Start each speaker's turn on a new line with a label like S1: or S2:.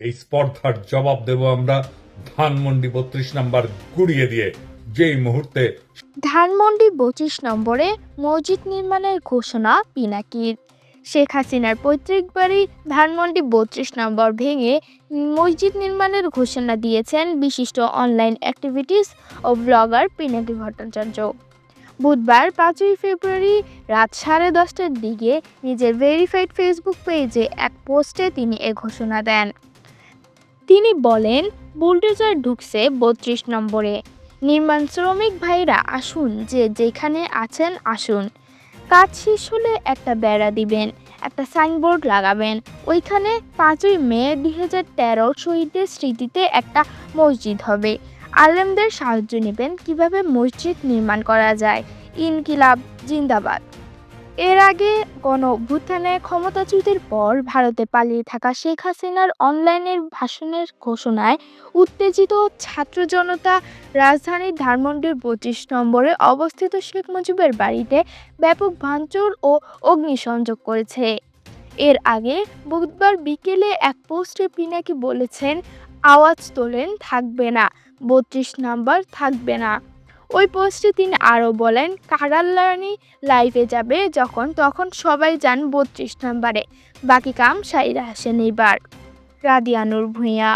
S1: এই স্পর্ধার জবাব দেব আমরা ধানমন্ডি বত্রিশ নাম্বার গুড়িয়ে দিয়ে। যেই মুহূর্তে
S2: ধানমন্ডি পঁচিশ নম্বরে মসজিদ নির্মাণের ঘোষণা পিনাকির। শেখ হাসিনার পৈতৃক বাড়ি ধানমন্ডি বত্রিশ নম্বর ভেঙে মসজিদ নির্মাণের ঘোষণা দিয়েছেন বিশিষ্ট অনলাইন অ্যাক্টিভিটিস ও ব্লগার পিনাকি ভট্টাচার্য। বুধবার পাঁচই ফেব্রুয়ারি রাত সাড়ে দশটার দিকে নিজের ভেরিফাইড ফেসবুক পেজে এক পোস্টে তিনি এ ঘোষণা দেন। তিনি বলেন, বুলডোজার ঢুকছে বত্রিশ নম্বরে। নির্মাণ শ্রমিক ভাইরা আসুন, যে যেখানে আছেন আসুন। কাজ শেষ হলে একটা বেড়া দিবেন, একটা সাইনবোর্ড লাগাবেন। ওইখানে পাঁচই মে দুই হাজার তেরো শহীদদের স্মৃতিতে একটা মসজিদ হবে। আলেমদের সাহায্য নেবেন কীভাবে মসজিদ নির্মাণ করা যায়। ইনকিলাব, জিন্দাবাদ। এর আগে গণ অভ্যুত্থানে ক্ষমতাচ্যুতির পর ভারতে পালিয়ে থাকা শেখ হাসিনার অনলাইনের ভাষণের ঘোষণায় উত্তেজিত ছাত্র জনতা রাজধানীর ধানমন্ডির পঁচিশ নম্বরে অবস্থিত শেখ মুজিবের বাড়িতে ব্যাপক ভাঙচুর ও অগ্নিসংযোগ করেছে। এর আগে বুধবার বিকেলে এক পোস্টে পিনাকি বলেছেন, আওয়াজ তোলেন, থাকবে না। বত্রিশ নাম্বার থাকবে না। ওই পোস্টে তিনি আরও বলেন কারাল্লানি লাইভে যাবে যখন, তখন সবাই যান বত্রিশ নম্বরে। বাকি কাম সাইরা হাসেন এইবার। রাদিয়ানুর ভূঁইয়া।